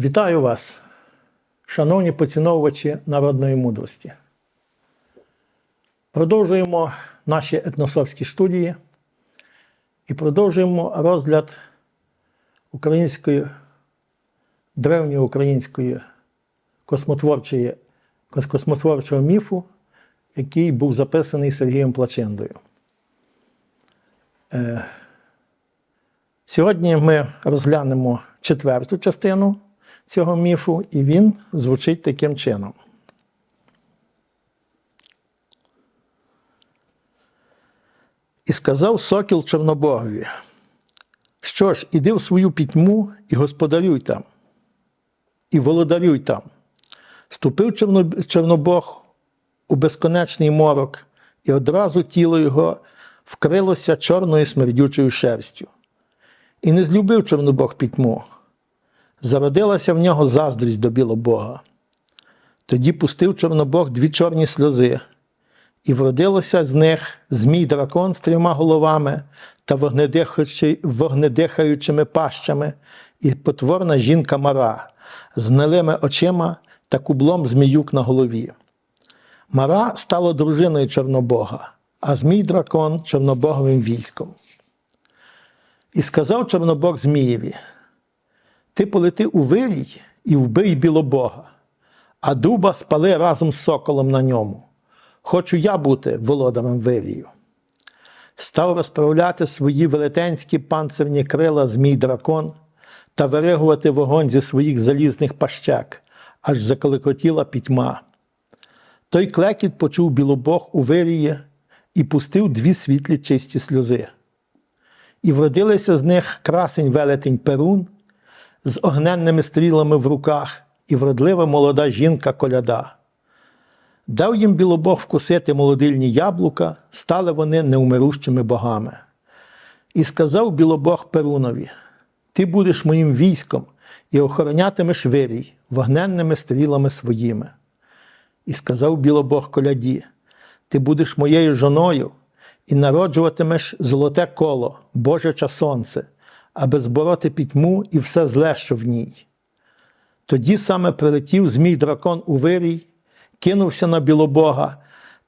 Вітаю вас, шановні поціновувачі народної мудрості. Продовжуємо наші етносовські студії і продовжуємо розгляд української, древньої української космотворчої, космотворчого міфу, який був записаний Сергієм Плачендою. Е, Сьогодні ми розглянемо четверту частину цього міфу, і він звучить таким чином. І сказав сокіл Чорнобогові: Що ж, іди в свою пітьму і господарюй там, і володарюй там. Ступив Чорнобог у безконечний морок, і одразу тіло його вкрилося чорною смердючою шерстю. І не злюбив Чорнобог пітьму. Зародилася в нього заздрість до білобога. Тоді пустив Чорнобог дві чорні сльози, і вродилося з них змій дракон з трьома головами та вогнедихаючими пащами, і потворна жінка Мара з гнилими очима та кублом зміюк на голові. Мара стала дружиною Чорнобога, а змій дракон чорнобоговим військом. І сказав Чорнобог Змієві: Ти полети у вирій і вбий білобога, а дуба спали разом з соколом на ньому. Хочу я бути володарем вирію. Став розправляти свої велетенські панцирні крила змій дракон та виригувати вогонь зі своїх залізних пащек, аж заколекотіла пітьма. Той клекіт почув білобог у вирії і пустив дві світлі чисті сльози. І вродилися з них красень велетень Перун з огненними стрілами в руках і вродлива молода жінка коляда. Дав їм білобог вкусити молодильні яблука, стали вони неумирущими богами. І сказав білобог Перунові: Ти будеш моїм військом і охоронятимеш вирій вогненними стрілами своїми. І сказав білобог коляді: Ти будеш моєю жоною і народжуватимеш золоте коло, Божече сонце, аби збороти пітьму і все зле, що в ній. Тоді саме прилетів змій дракон у вирій, кинувся на білобога,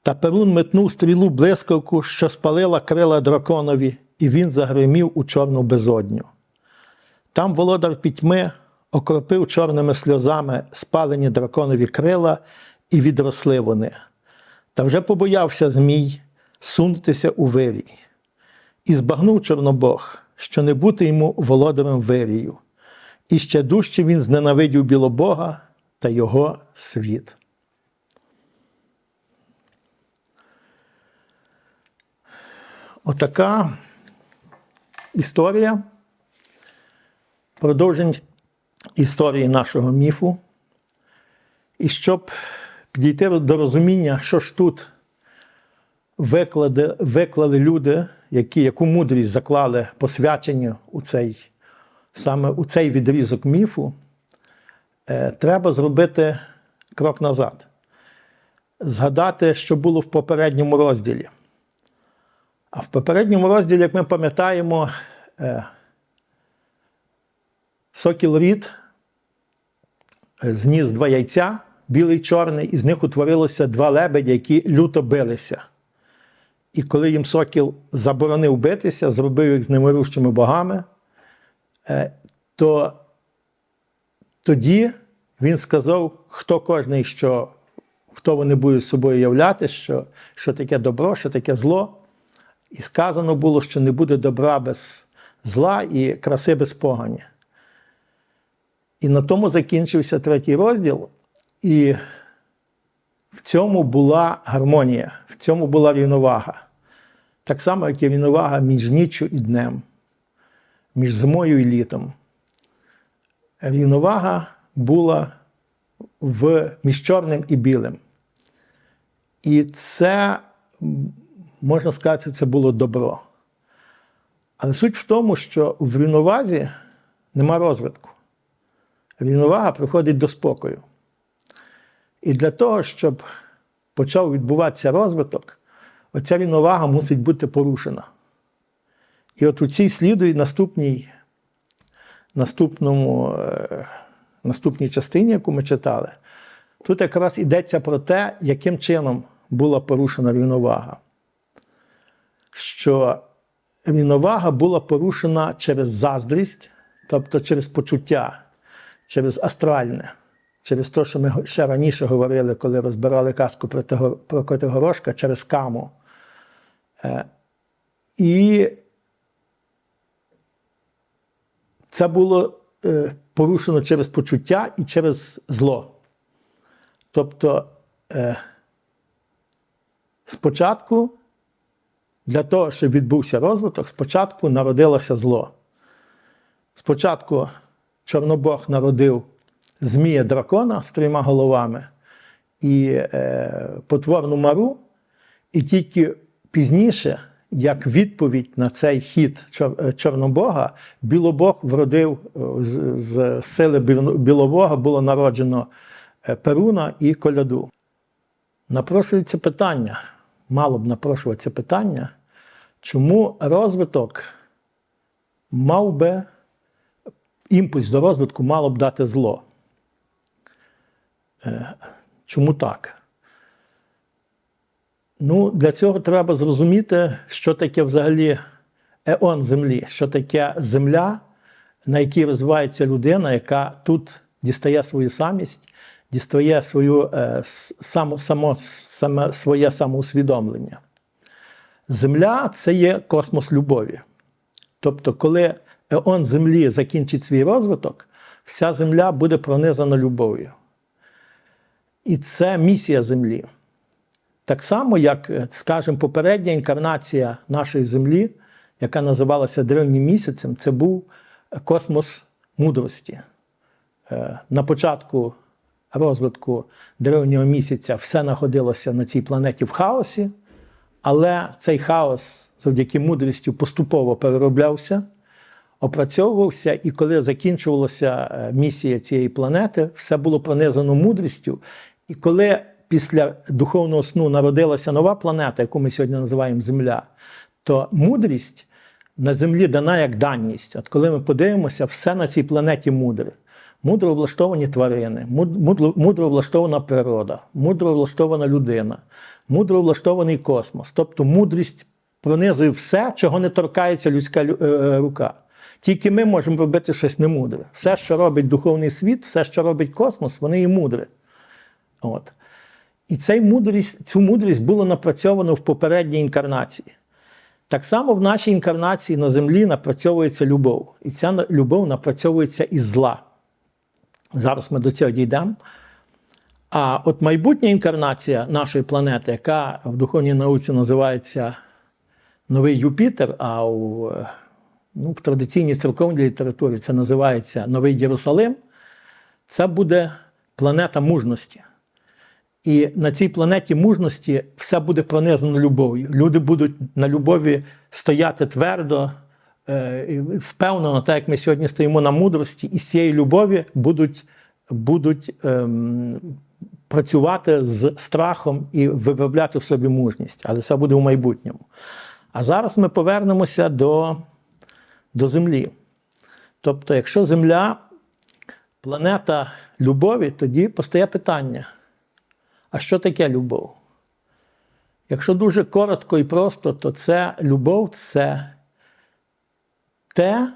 та Перун метнув стрілу блискавку, що спалила крила драконові, і він загримів у чорну безодню. Там володар пітьми окропив чорними сльозами спалені драконові крила, і відросли вони. Та вже побоявся Змій сунутися у вирій. І збагнув Чорнобог, що не бути йому володарем вирію. І ще дужче він зненавидів білобога та його світ. Отака історія. Продовження історії нашого міфу. І щоб підійти до розуміння, що ж тут виклади, виклали люди, які, яку мудрість заклали посвячення у цей, саме у цей відрізок міфу, е, треба зробити крок назад. Згадати, що було в попередньому розділі. А в попередньому розділі, як ми пам'ятаємо, е, Сокіл Рід е, зніс два яйця, білий і чорний, і з них утворилося два лебедя, які люто билися. І коли їм сокіл заборонив битися, зробив їх з немирущими богами, е, то тоді він сказав, хто кожний, що, хто вони будуть собою являти, що, що таке добро, що таке зло. І сказано було, що не буде добра без зла і краси без погані. І на тому закінчився третій розділ. І в цьому була гармонія, в цьому була рівновага. Так само, як і рівновага між ніччю і днем, між зимою і літом. Рівновага була в, між чорним і білим. І це, можна сказати, це було добро. Але суть в тому, що в рівновазі нема розвитку. Рівновага приходить до спокою. І для того, щоб почав відбуватися розвиток, оця рівновага мусить бути порушена. І от у цій слідує наступній, наступному е, наступній частині, яку ми читали, тут якраз йдеться про те, яким чином була порушена рівновага. Що рівновага була порушена через заздрість, тобто через почуття, через астральне, через те, що ми ще раніше говорили, коли розбирали казку про Котигорошка, через каму. Е, І це було е, порушено через почуття і через зло. Тобто, е, спочатку, для того, щоб відбувся розвиток, спочатку народилося зло. Спочатку Чорнобог народив Змія дракона з трьома головами і е, потворну мару, і тільки пізніше, як відповідь на цей хід е, Чорнобога, Білобог вродив е, з, з сили Біл- Білобога було народжено е, Перуна і Коляду. Напрошується питання, мало б напрошуватися питання, чому розвиток мав би імпульс до розвитку мало б дати зло. Е, Чому так? Ну, для цього треба зрозуміти, що таке взагалі еон землі, що таке земля, на якій розвивається людина, яка тут дістає свою самість, дістає свою, е, само, само, саме, своє самоусвідомлення. Земля це є космос любові. Тобто, коли еон землі закінчить свій розвиток, вся земля буде пронизана любов'ю. І це місія землі. Так само, як, е, скажімо, попередня інкарнація нашої землі, яка називалася Древнім місяцем, це був космос мудрості. Е, На початку розвитку древнього місяця все знаходилося на цій планеті в хаосі, але цей хаос завдяки мудрості поступово перероблявся, опрацьовувався, і коли закінчувалася е, місія цієї планети, все було пронизано мудрістю. І коли після духовного сну народилася нова планета, яку ми сьогодні називаємо Земля, то мудрість на землі дана як даність. От коли ми подивимося, все на цій планеті мудре. Мудро влаштовані тварини, мудро, мудро влаштована природа, мудро влаштована людина, мудро влаштований космос. Тобто мудрість пронизує все, чого не торкається людська е, рука. Тільки ми можемо робити щось немудре. Все, що робить духовний світ, все, що робить космос, вони і мудре. От. І цей мудрість, цю мудрість було напрацьовано в попередній інкарнації. Так само в нашій інкарнації на землі напрацьовується любов. І ця любов напрацьовується із зла. Зараз ми до цього дійдемо. А от майбутня інкарнація нашої планети, яка в духовній науці називається Новий Юпітер, а у, ну, в традиційній церковній літературі це називається Новий Єрусалим, це буде планета мужності. І на цій планеті мужності все буде пронизано любов'ю. Люди будуть на любові стояти твердо, е, впевнено, так як ми сьогодні стоїмо на мудрості, і з цієї любові будуть, будуть ем, працювати з страхом і виробляти в собі мужність. Але це буде у майбутньому. А зараз ми повернемося до, до Землі. Тобто, якщо Земля планета любові, тоді постає питання. А що таке любов? Якщо дуже коротко і просто, то це любов це те,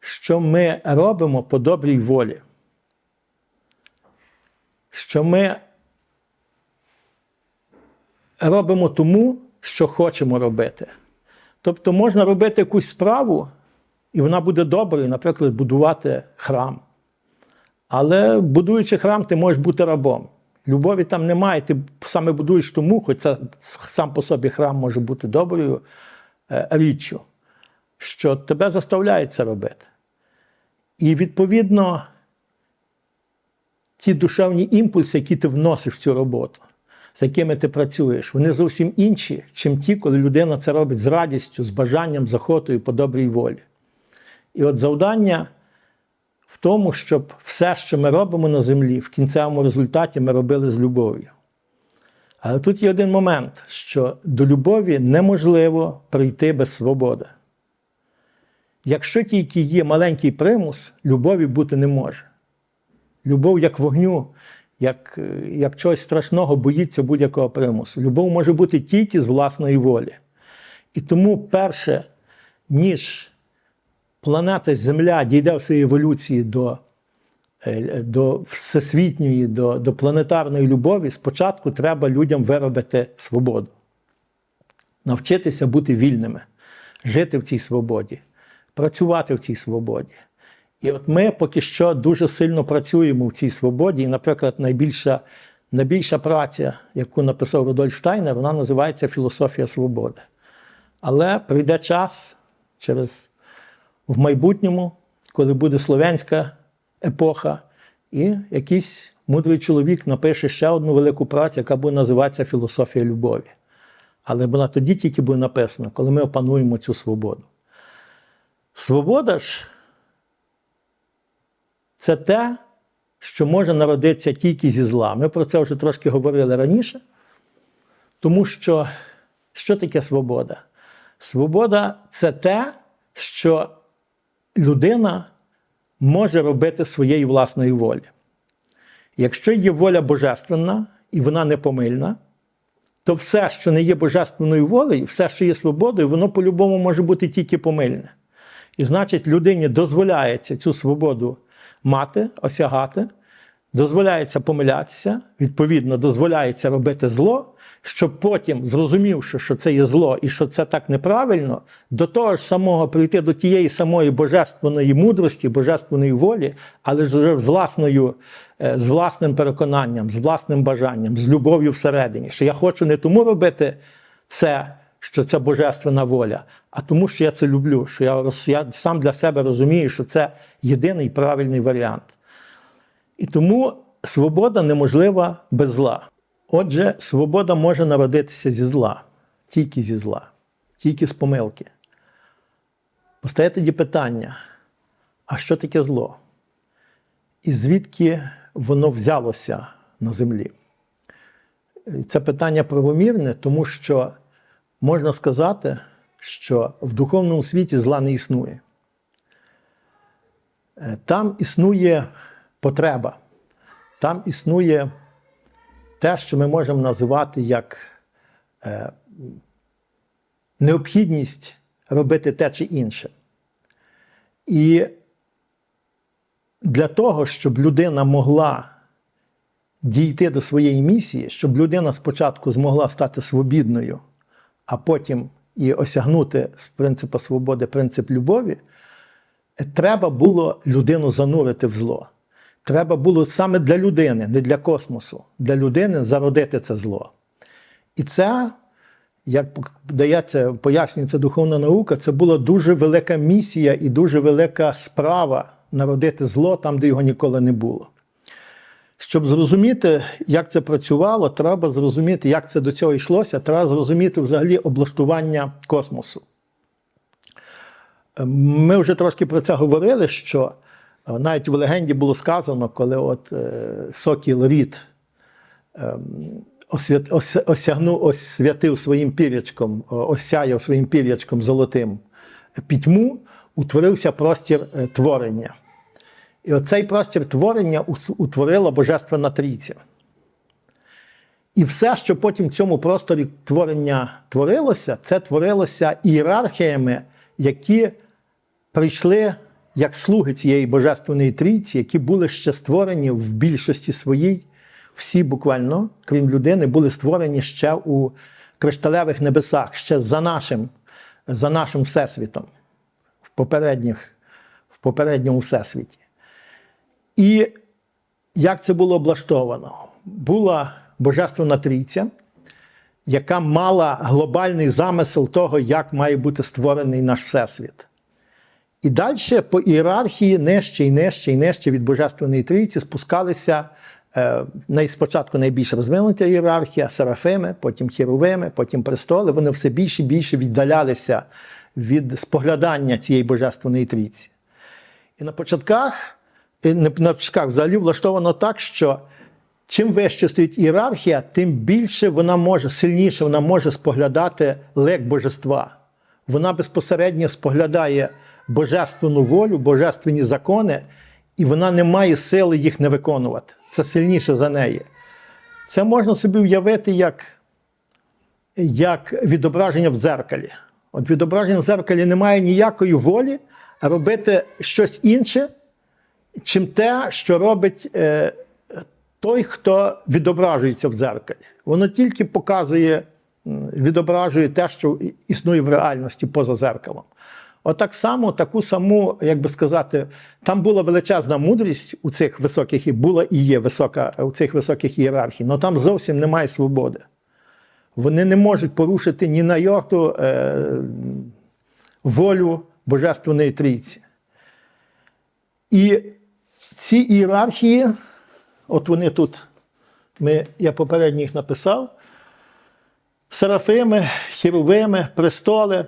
що ми робимо по добрій волі. Що ми робимо тому, що хочемо робити. Тобто можна робити якусь справу, і вона буде доброю, наприклад, будувати храм. Але будуючи храм, ти можеш бути рабом. Любові там немає, ти саме будуєш тому, хоч це сам по собі храм може бути доброю е, річчю, що тебе заставляють це робити. І відповідно ті душевні імпульси, які ти вносиш в цю роботу, з якими ти працюєш, вони зовсім інші, чим ті, коли людина це робить з радістю, з бажанням, з охотою по добрій волі. І от завдання в тому, щоб все, що ми робимо на землі, в кінцевому результаті ми робили з любов'ю. Але тут є один момент, що до любові неможливо прийти без свободи. Якщо тільки є маленький примус, любові бути не може. Любов як вогню, як, як чогось страшного, боїться будь-якого примусу. Любов може бути тільки з власної волі. І тому перше, ніж планета Земля дійде в своїй еволюції до, е, до всесвітньої, до, до планетарної любові, спочатку треба людям виробити свободу, навчитися бути вільними, жити в цій свободі, працювати в цій свободі. І от ми поки що дуже сильно працюємо в цій свободі. І, наприклад, найбільша, найбільша праця, яку написав Рудольф Штайнер, вона називається Філософія свободи. Але прийде час через в майбутньому, коли буде слов'янська епоха, і якийсь мудрий чоловік напише ще одну велику працю, яка буде називатися Філософія любові. Але вона тоді тільки буде написана, коли ми опануємо цю свободу. Свобода ж це те, що може народитися тільки зі зла. Ми про це вже трошки говорили раніше. Тому що що таке свобода? Свобода це те, що людина може робити своєї власної волі. Якщо є воля божественна і вона непомильна, то все, що не є божественною волею, все, що є свободою, воно по-любому може бути тільки помильне. І значить, людині дозволяється цю свободу мати, осягати, дозволяється помилятися, відповідно, дозволяється робити зло, щоб потім, зрозумівши, що це є зло і що це так неправильно, до того ж самого прийти до тієї самої божественної мудрості, божественної волі, але ж з власною, е, з власним переконанням, з власним бажанням, з любов'ю всередині, що я хочу не тому робити це, що це божественна воля, а тому, що я це люблю, що я, я сам для себе розумію, що це єдиний правильний варіант. І тому свобода неможлива без зла. Отже, свобода може народитися зі зла, тільки зі зла, тільки з помилки. Постає тоді питання: а що таке зло? І звідки воно взялося на землі? Це питання правомірне, тому що можна сказати, що в духовному світі зла не існує. Е, Там існує потреба, там існує те, що ми можемо називати як е, необхідність робити те чи інше. І для того, щоб людина могла дійти до своєї місії, щоб людина спочатку змогла стати свобідною, а потім і осягнути з принципу свободи принцип любові, треба було людину занурити в зло. Треба було саме для людини, не для космосу, для людини зародити це зло. І це, як дається, пояснюється духовна наука, це була дуже велика місія і дуже велика справа народити зло там, де його ніколи не було. Щоб зрозуміти, як це працювало, треба зрозуміти, як це до цього йшлося, треба зрозуміти взагалі облаштування космосу. Ми вже трошки про це говорили, що навіть в легенді було сказано, коли от е, Сокіл Рід ем, осягнув, освятив своїм пір'ячком, осяяв своїм пір'ячком золотим пітьму, утворився простір е, творення. І оцей простір творення утворила Божественна Трійця. І все, що потім в цьому просторі творення творилося, це творилося ієрархіями, які прийшли як слуги цієї Божественної Трійці, які були ще створені в більшості своїй, всі буквально, крім людини, були створені ще у кришталевих небесах, ще за нашим, за нашим всесвітом, в, попередніх, в попередньому всесвіті. І як це було облаштовано? Була Божественна Трійця, яка мала глобальний замисел того, як має бути створений наш Всесвіт. І далі по ієрархії нижче і нижче і нижче від Божественної Трійці спускалися е, спочатку найбільш розвинута ієрархія, серафими, потім хіровими, потім престоли. Вони все більше і більше віддалялися від споглядання цієї Божественної Трійці. І на початках, і на початках взагалі влаштовано так, що чим вище стоїть ієрархія, тим більше вона може, сильніше вона може споглядати лик божества. Вона безпосередньо споглядає божественну волю, божественні закони і вона не має сили їх не виконувати. Це сильніше за неї. Це можна собі уявити як, як відображення в дзеркалі. От відображення в дзеркалі немає ніякої волі робити щось інше, чим те, що робить е, той, хто відображується в дзеркалі. Воно тільки показує, відображує те, що існує в реальності поза дзеркалом. Отак само, таку саму, як би сказати, там була величезна мудрість у цих високих, і була і є висока у цих високих ієрархій, але там зовсім немає свободи. Вони не можуть порушити ні на йоту е, волю Божественної Трійці. І ці ієрархії, от вони тут, ми, я попередньо їх написав: серафими, хіровими, престоли.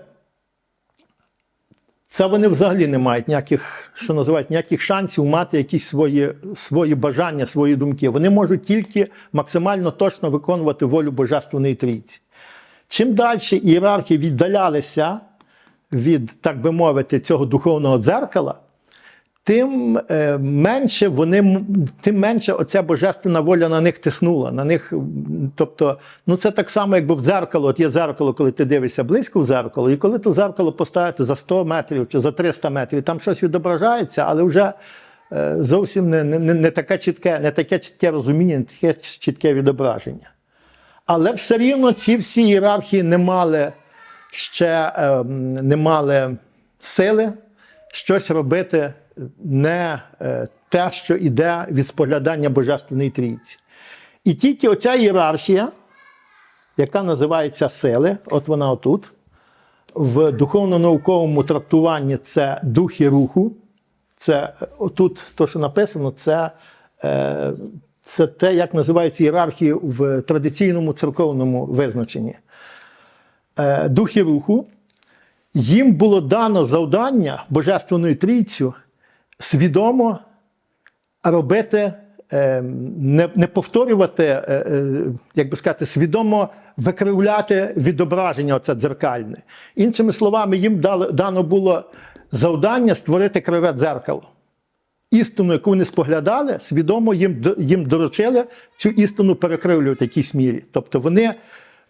Це вони взагалі не мають ніяких, що називають, ніяких шансів мати якісь свої, свої бажання, свої думки. Вони можуть тільки максимально точно виконувати волю Божественної Трійці. Чим далі ієрархи віддалялися від, так би мовити, цього духовного дзеркала, тим е, менше вони тим менше оця божественна воля на них тиснула. На них, тобто, ну це так само, якби в дзеркало. От є дзеркало, коли ти дивишся близько в дзеркало, і коли то дзеркало поставити за 100 метрів чи за 300 метрів, там щось відображається, але вже е, зовсім не, не, не, таке чітке, не таке чітке розуміння, не таке чітке відображення. Але все рівно ці всі ієрархії не мали ще е, не мали сили щось робити не е, те, що йде від споглядання Божественної Трійці. І тільки оця ієрархія, яка називається сили, от вона отут, в духовно-науковому трактуванні це духи руху. Це отут, то, що написано, це, е, це те, як називається ієрархія в традиційному церковному визначенні. Е, духи руху, їм було дано завдання Божественною Трійцю свідомо робити, е, не, не повторювати, е, е, як би сказати, свідомо викривляти відображення оце дзеркальне. Іншими словами, їм дано було завдання створити криве дзеркало. Істину, яку вони споглядали, свідомо їм, їм доручили цю істину перекривлювати в якійсь мірі. Тобто вони,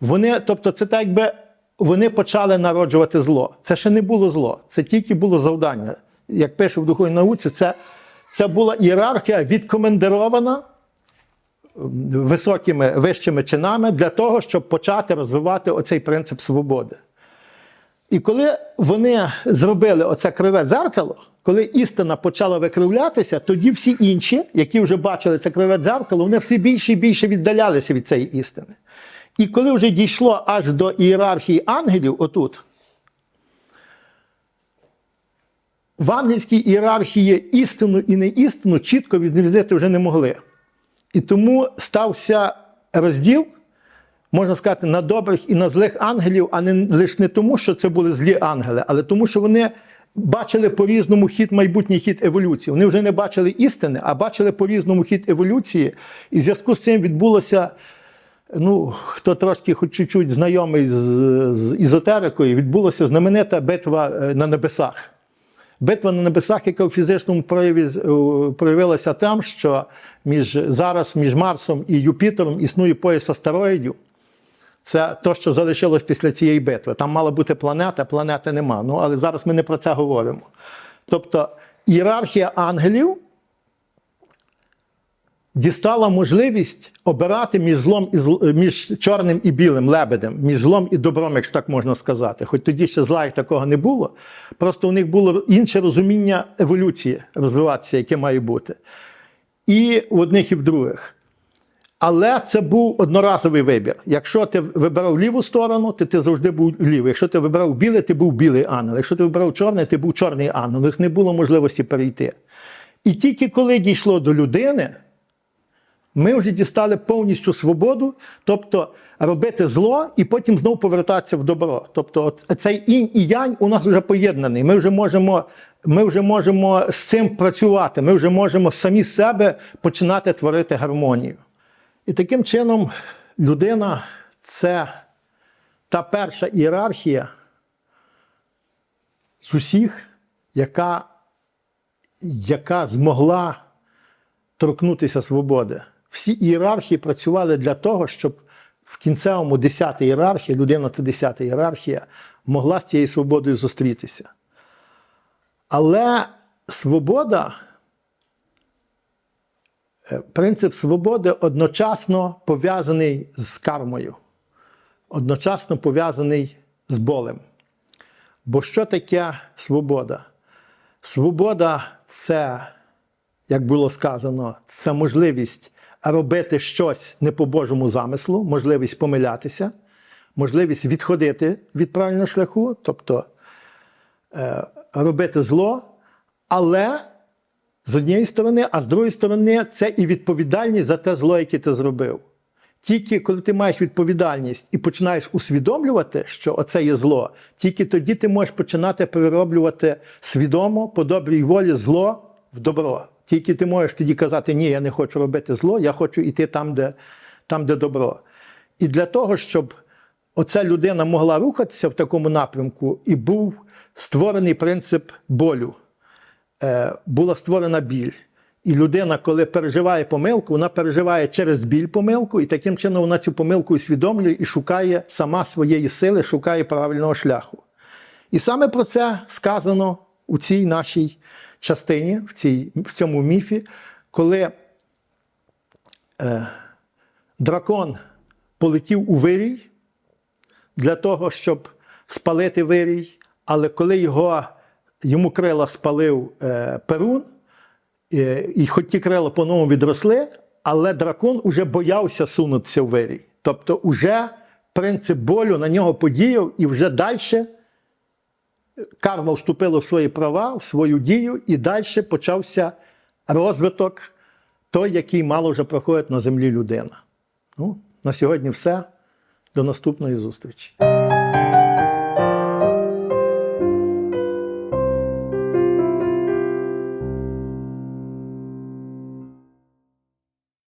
вони, тобто це так, якби вони почали народжувати зло. Це ще не було зло, це тільки було завдання. Як пише в духовній науці, це, це була ієрархія відкомендерована м, високими вищими чинами для того, щоб почати розвивати оцей принцип свободи. І коли вони зробили оце криве дзеркало, коли істина почала викривлятися, тоді всі інші, які вже бачили це криве дзеркало, вони все більше і більше віддалялися від цієї істини. І коли вже дійшло аж до ієрархії ангелів, отут, в ангельській ієрархії істину і неістину чітко відрізнити вже не могли. І тому стався розділ, можна сказати, на добрих і на злих ангелів, а не лише не тому, що це були злі ангели, але тому, що вони бачили по-різному хід, майбутній хід еволюції. Вони вже не бачили істини, а бачили по-різному хід еволюції. І в зв'язку з цим відбулося. Ну, хто трошки хоч чуть-чуть знайомий з, з ізотерикою, відбулася знаменита битва е, на небесах. Битва на небесах, яка у фізичному прояві проявилася там, що між, зараз між Марсом і Юпітером існує пояс астероїдів. Це те, що залишилось після цієї битви. Там мала бути планета, планети нема. Ну, але зараз ми не про це говоримо. Тобто ієрархія ангелів дістала можливість обирати між злом і зл- між чорним і білим лебедем, між злом і добром, якщо так можна сказати. Хоч тоді ще зла як такого не було. Просто у них було інше розуміння еволюції розвиватися, яке має бути. І в одних, і в других. Але це був одноразовий вибір. Якщо ти вибирав ліву сторону, то ти завжди був лівий. Якщо ти вибирав біле, ти був білий ангел. Якщо ти вибирав чорне, ти був чорний ангел. У них не було можливості перейти. І тільки коли дійшло до людини, ми вже дістали повністю свободу, тобто робити зло і потім знову повертатися в добро. Тобто, от цей інь і янь у нас вже поєднаний. Ми вже можемо, ми вже можемо з цим працювати. Ми вже можемо самі себе починати творити гармонію. І таким чином людина це та перша ієрархія з усіх, яка яка змогла торкнутися свободи. Всі ієрархії працювали для того, щоб в кінцевому 10 ієрархії, людина це 10 ієрархія, могла з цією свободою зустрітися. Але свобода, е, принцип свободи одночасно пов'язаний з кармою, одночасно пов'язаний з болем. Бо що таке свобода? Свобода це, як було сказано, це можливість робити щось не по Божому замислу, можливість помилятися, можливість відходити від правильного шляху, тобто е, робити зло, але з однієї сторони, а з другої сторони, це і відповідальність за те зло, яке ти зробив. Тільки коли ти маєш відповідальність і починаєш усвідомлювати, що оце є зло, тільки тоді ти можеш починати перероблювати свідомо по добрій волі зло в добро. Тільки ти можеш тоді казати, ні, я не хочу робити зло, я хочу йти там, де, там, де добро. І для того, щоб оця людина могла рухатися в такому напрямку, і був створений принцип болю, е, була створена біль. І людина, коли переживає помилку, вона переживає через біль помилку, і таким чином вона цю помилку усвідомлює і шукає сама своєї сили, шукає правильного шляху. І саме про це сказано у цій нашій частині, в, цій, в цьому міфі, коли е, дракон полетів у вирій для того, щоб спалити вирій, але коли його, йому крила спалив е, Перун, Е, І хоч ті крила по-новому відросли, але дракон уже боявся сунутися в вирій. Тобто, уже принцип болю на нього подіяв, і вже далі карма вступила в свої права, в свою дію, і далі почався розвиток той, який мало вже проходить на землі людина. Ну, на сьогодні все. До наступної зустрічі.